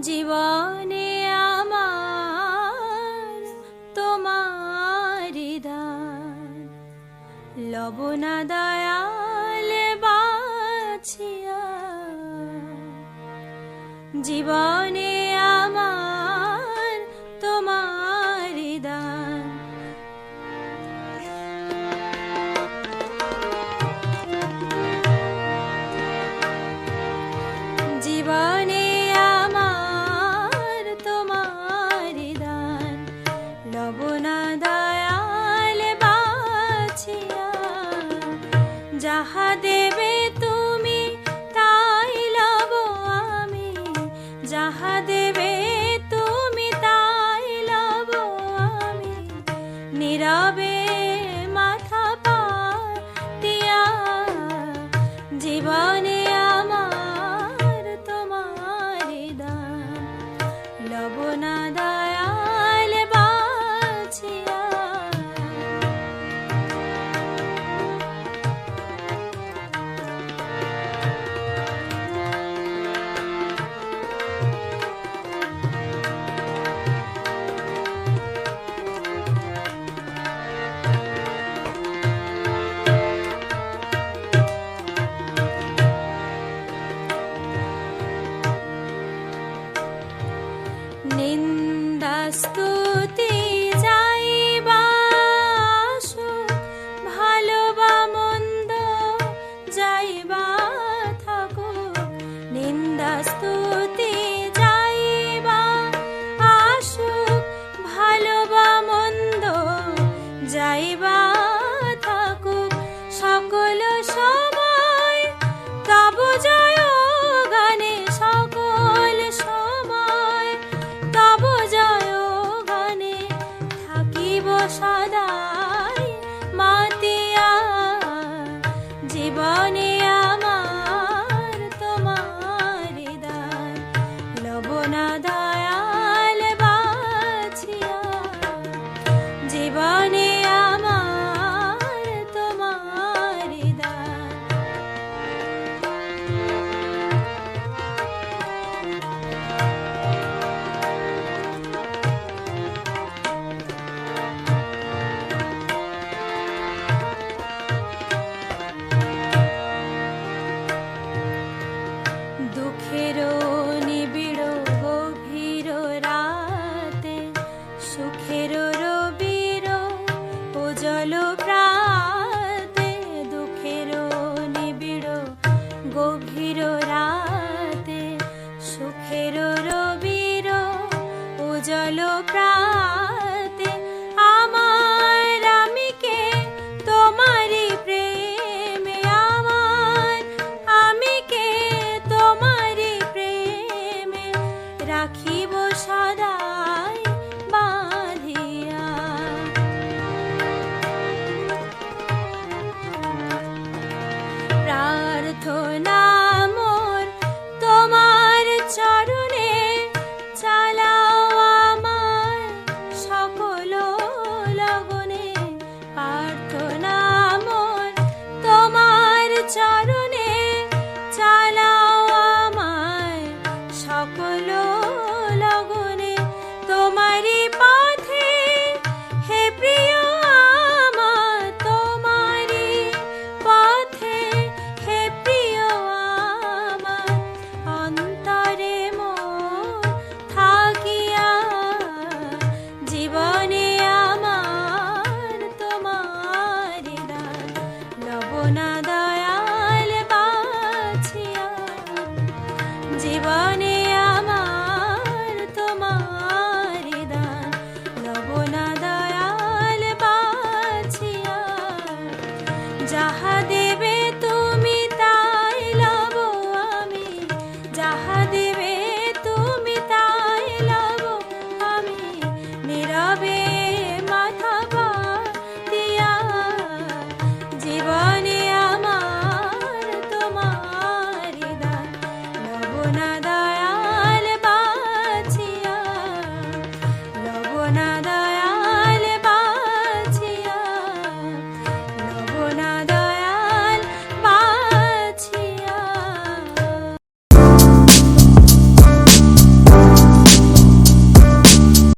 জীবনে আমার তোমার লবনা লবণা দয়ালে বাছিয়া জীবনে যাহা দেবে তুমি তাই লব আমি। যাহা দেবে তুমি তাই লব আমি। নীরবে গভীর রাতে সুখের রবির উজ্জ্বল প্রাণ লগনে তোমারই পা